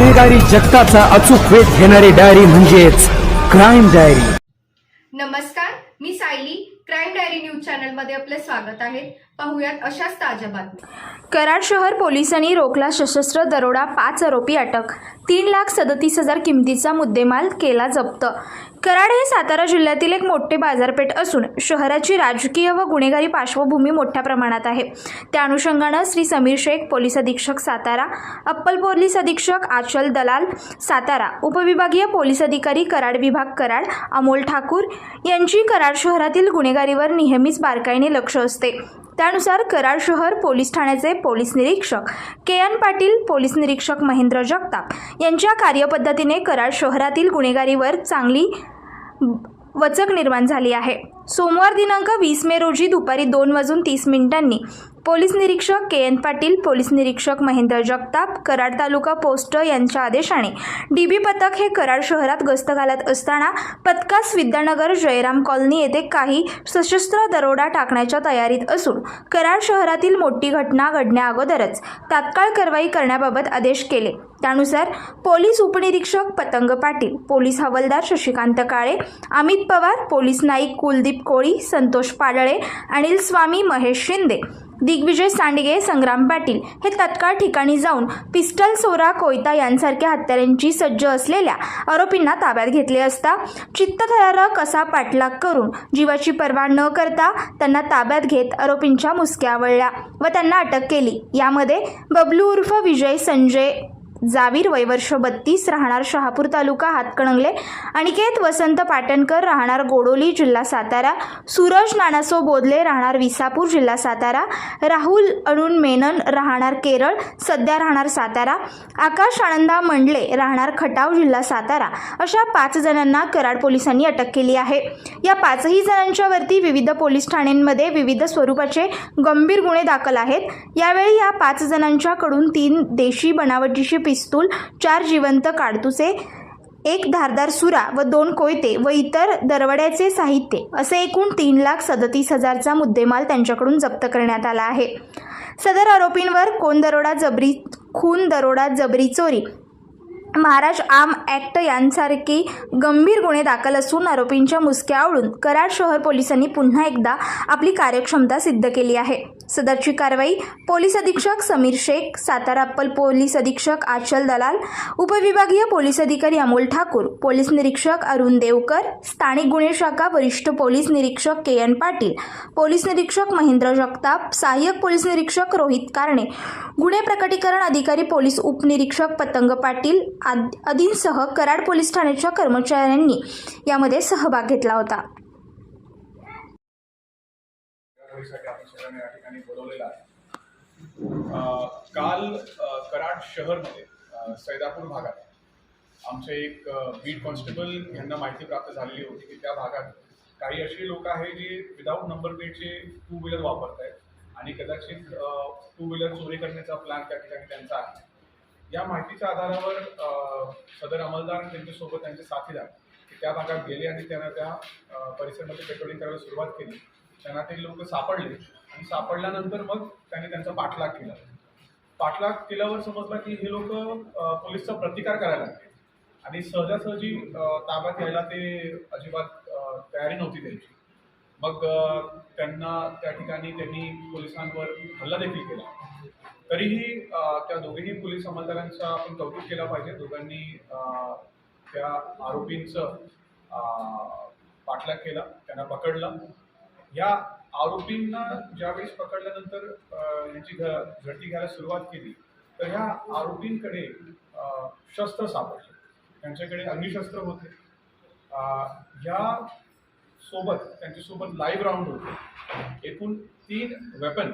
गुन्हेगारी जगताचा अचूक वेध घेणारी डायरी म्हणजेच क्राईम डायरी. नमस्कार मी सायली. क्राईम डायरी न्यूज चॅनलमध्ये आपले स्वागत आहे. पाहुयात अशाच ताज्या बातम्या. कराड शहर पोलिसांनी रोखला सशस्त्र दरोडा पाच आरोपी अटक. तीन लाख सदतीस हजार किमतीचा मुद्देमाल केला जप्त. कराड हे सातारा जिल्ह्यातील एक मोठे बाजारपेठ असून शहराची राजकीय व गुन्हेगारी पार्श्वभूमी मोठ्या प्रमाणात आहे. त्या अनुषंगानं श्री समीर शेख पोलीस अधीक्षक सातारा अप्पल पोलीस अधीक्षक आचल दलाल सातारा उपविभागीय पोलीस अधिकारी कराड विभाग कराड अमोल ठाकूर यांची कराड शहरातील गुन्हेगारीवर नेहमीच बारकाईने लक्ष असते. त्यानुसार कराड शहर पोलीस ठाण्याचे पोलीस निरीक्षक के एन पाटील पोलीस निरीक्षक महेंद्र जगताप यांच्या कार्यपद्धतीने कराड शहरातील गुन्हेगारीवर चांगली वचक निर्माण झाली आहे. सोमवार दिनांक वीस मे रोजी दुपारी दोन वाजून तीस मिनिटांनी पोलीस निरीक्षक के एन पाटील पोलीस निरीक्षक महेंद्र जगताप कराड तालुका पोस्ट यांच्या आदेशाने डी बी पथक हे कराड शहरात गस्त घालत असताना पथकास विद्यानगर जयराम कॉलनी येथे काही सशस्त्र दरोडा टाकण्याच्या तयारीत असून कराड शहरातील मोठी घटना घडण्याअगोदरच तात्काळ कारवाई करण्याबाबत आदेश केले. त्यानुसार पोलीस उपनिरीक्षक पतंग पाटील पोलीस हवालदार शशिकांत काळे अमित पवार पोलीस नाईक कुलदीप कोळी संतोष पाडळे अनिल स्वामी महेश शिंदे दिग्विजय सांडगे संग्राम पाटील हे तत्काळ ठिकाणी जाऊन पिस्टल सोरा कोयता यांसारख्या हत्यारांची सज्ज असलेल्या आरोपींना ताब्यात घेतले असता चित्तथरारक असा पाठलाग करून जीवाची पर्वा न करता त्यांना ताब्यात घेत आरोपींच्या मुसक्या आवळल्या व त्यांना अटक केली. यामध्ये बबलू उर्फ विजय संजय जावीर वयवर्ष बत्तीस राहणार शहापूर तालुका हातकणंगले. अनिकेत वसंत पाटणकर राहणार गोडोली जिल्हा सातारा. सूरज नानासो बोधले राहणार विसापूर जिल्हा सातारा. राहुल अरुण मेनन राहणार केरळ सध्या राहणार सातारा. आकाश आनंदा मंडले राहणार खटाव जिल्हा सातारा. अशा पाच जणांना कराड पोलिसांनी अटक केली आहे. या पाचही जणांच्यावरती विविध पोलीस ठाण्यांमध्ये विविध स्वरूपाचे गंभीर गुन्हे दाखल आहेत. यावेळी या पाच जणांच्याकडून तीन देशी बनावटीची पिस्तूल चार जिवंत काडतुसे एक धारदार सुरा व दोन कोयते व इतर दरवड्याचे साहित्य असे एकूण तीन लाख सदतीस हजारचा मुद्देमाल त्यांच्याकडून जप्त करण्यात आला आहे. सदर आरोपींवर कोण दरोडा जबरी खून दरोडा जबरी चोरी महाराष्ट्र आम ॲक्ट यांसारखी गंभीर गुन्हे दाखल असून आरोपींच्या मुसक्या आवळून कराड शहर पोलिसांनी पुन्हा एकदा आपली कार्यक्षमता सिद्ध केली आहे. सदरची कारवाई. पोलीस अधीक्षक समीर शेख सातारा अप्पल पोलीस अधीक्षक आचल दलाल उपविभागीय पोलीस अधिकारी अमोल ठाकूर पोलीस निरीक्षक अरुण देवकर स्थानिक गुन्हे शाखा वरिष्ठ पोलीस निरीक्षक के एन पाटील पोलीस निरीक्षक महेंद्र जगताप सहाय्यक पोलीस निरीक्षक रोहित कारणे गुन्हे प्रकटीकरण अधिकारी पोलीस उपनिरीक्षक पतंग पाटील आद आदींसह कराड पोलीस ठाण्याच्या कर्मचाऱ्यांनी यामध्ये सहभाग घेतला होता साठी आपण सगळ्यांना या ठिकाणी बोलवलेलं आहे. काल कराड शहरमध्ये सैदापूर भागात आमचे एक बीट कॉन्स्टेबल यांना माहिती प्राप्त झालेली होती की त्या भागात काही अशी लोक आहे जे विदाऊट नंबर प्लेटचे टू व्हीलर वापरत आहेत आणि कदाचित टू व्हीलर चोरी करण्याचा प्लॅन त्या ठिकाणी त्यांचा आहे. या माहितीच्या आधारावर सदर अंमलदार त्यांच्यासोबत त्यांचे साथीदार त्या भागात गेले आणि त्यांना त्या परिसरामध्ये पेट्रोलिंग करायला सुरुवात केली. त्यांना ते लोक सापडले. आणि सापडल्यानंतर मग त्यांनी त्यांचा पाठलाग केला. पाठलाग केल्यावर समजला की हे लोक पोलिसचा प्रतिकार करायला लागले. आणि सहजासहजी ताब्यात यायला ते अजिबात तयारी नव्हती त्यांची. मग त्यांना त्या ठिकाणी त्यांनी पोलिसांवर हल्ला देखील केला. तरीही त्या दोघेही पोलीस अंमलदारांचा आपण कौतुक केला पाहिजे. दोघांनी त्या आरोपींचं पाठलाग केला त्यांना पकडलं. या आरोपींना ज्यावेळेस पकडल्यानंतर यांची घ झडती घ्यायला सुरुवात केली तर ह्या आरोपींकडे शस्त्र सापडले. त्यांच्याकडे अग्निशस्त्र होते. ह्या या सोबत त्यांच्यासोबत लाईव्ह राऊंड होते. एकूण तीन वेपन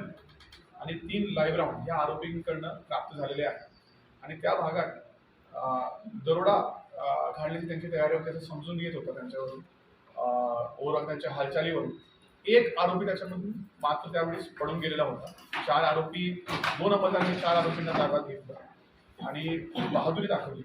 आणि तीन लाईव्ह राऊंड या आरोपींकडनं प्राप्त झालेले आहे आणि त्या भागात दरोडा घालण्याची त्यांची तयारी होती असं समजून येत होतं त्यांच्यावरून. ओव्हरऑल त्यांच्या हालचालीवरून. एक आरोपी त्याच्यामधून मात्र त्यावेळेस पडून गेलेला होता. चार आरोपी दोन अपघातांनी चार आरोपींना ताब्यात घेतलं. आणि बहादुरी दाखवली.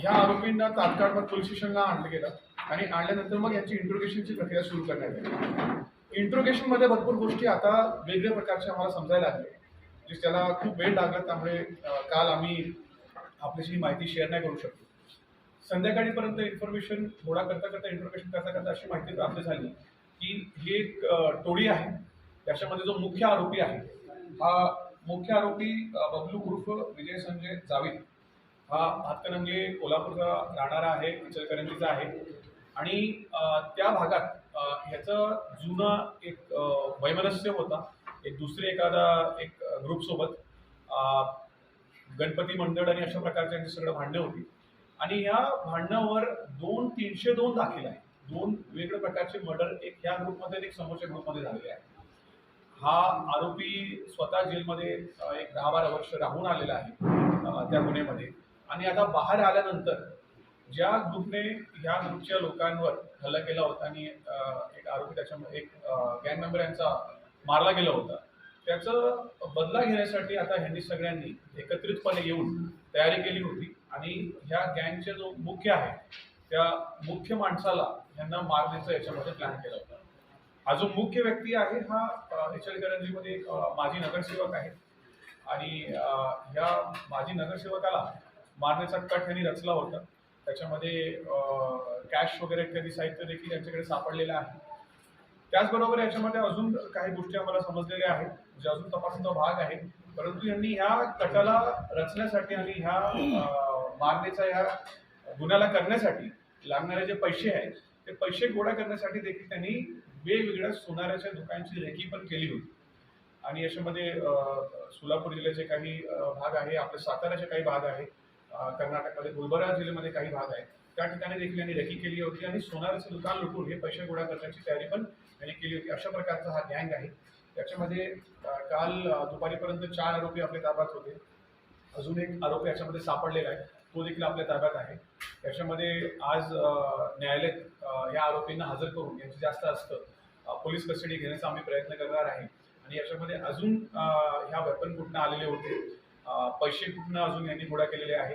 ह्या आरोपींना तात्काळ मग पोलीस स्टेशनला आणलं गेलं आणि आणल्यानंतर मग यांची इंट्रोगेशनची प्रक्रिया सुरू करण्यात आली. इंट्रोगेशनमध्ये भरपूर गोष्टी आता वेगवेगळ्या प्रकारच्या आम्हाला समजायला लागल्या जे त्याला खूप वेळ लागला त्यामुळे काल आम्ही आपल्याशी माहिती शेअर नाही करू शकतो संध्याकाळीपर्यंत इन्फॉर्मेशन थोडा करता करता इंट्रोगेशन करता करता अशी माहिती प्राप्त झाली. की ही एक टोळी आहे. त्याच्यामध्ये जो मुख्य आरोपी आहे हा मुख्य आरोपी बबलू उर्फ विजय संजय जावीद. हा हातकणंगले कोल्हापूरचा राहणारा आहे इचलकरंजीचा आहे. आणि त्या भागात ह्याचं जुनं एक वैमनस्य होता. एक दुसरे एखादा एक ग्रुपसोबत गणपती मंडळ आणि अशा प्रकारचे सगळं भांडणं होती. आणि या भांडणावर दोन तीनशे दोन दाखल आहे दोन वेगवेगळ्या प्रकारचे मर्डर एक ह्या ग्रुपमध्ये एक समोरच्या ग्रुपमध्ये झालेले आहे. हा आरोपी स्वतः जेलमध्ये एक दहा बारा वर्ष राहून आलेला आहे त्या गुन्ह्यामध्ये. आणि आता बाहेर आल्यानंतर ज्या ग्रुपने ह्या ग्रुपच्या लोकांवर हल्ला केला होता आणि एक आरोपी त्याच्यामध्ये एक गँग मेंबर यांचा मारला गेला होता त्याचं बदला घेण्यासाठी आता ह्यांनी सगळ्यांनी एकत्रितपणे येऊन तयारी केली होती. आणि ह्या गँगचे जो मुख्य आहे त्या मुख्य माणसाला ह्यांना मारण्याचा याच्यामध्ये प्लॅन केला होता. हा जो मुख्य व्यक्ती आहे हा अ, इचलकरंजीमध्ये एक माजी नगरसेवक आहे. आणि ह्या माजी नगरसेवकाला मारण्याचा कट यांनी रचला होता. त्याच्यामध्ये कॅश वगैरे इत्यादी साहित्य देखील यांच्याकडे सापडलेलं आहे. त्याचबरोबर याच्यामध्ये अजून काही गोष्टी आम्हाला समजलेल्या आहेत जे अजून तपासाचा भाग आहे. परंतु यांनी ह्या कटाला रचण्यासाठी आणि ह्या मारण्याचा ह्या गुन्ह्याला करण्यासाठी लागणारे जे पैसे आहेत ते पैसे गोळा करण्यासाठी देखील त्यांनी वेगवेगळ्या सोनाराच्या दुकानांची रेकी पण केली होती. आणि याच्यामध्ये सोलापूर जिल्ह्याचे काही भाग आहे आपले साताऱ्याचे काही भाग आहे कर्नाटकमध्ये गुलबर्गा जिल्ह्यामध्ये काही भाग आहे त्या ठिकाणी देखील यांनी रेकी केली होती आणि सोनाराचं दुकान लुटून हे पैसे गोळा करण्याची तयारी पण यांनी केली होती. अशा प्रकारचा हा गँग आहे. त्याच्यामध्ये काल दुपारीपर्यंत चार आरोपी आपल्या ताब्यात होते. अजून एक आरोपी याच्यामध्ये सापडलेला आहे. तो देखील आपल्या ताब्यात आहे. त्याच्यामध्ये आज न्यायालयात या आरोपींना हजर करून यांचं जास्त असतं. पोलीस कस्टडी घेण्याचा आम्ही प्रयत्न करणार आहे. आणि याच्यामध्ये अजून ह्या वेपन कुठनं आलेले होते पैसे कुठनं अजून यांनी गोळा केलेले आहे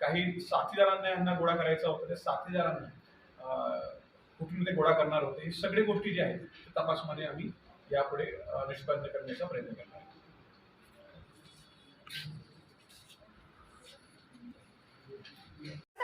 काही साथीदारांना यांना गोळा करायचा होता त्या साथीदारांना कुठून ते गोळा करणार होते हे सगळे गोष्टी ज्या आहेत तपासमध्ये आम्ही यापुढे निष्पन्न करण्याचा प्रयत्न करणार आहे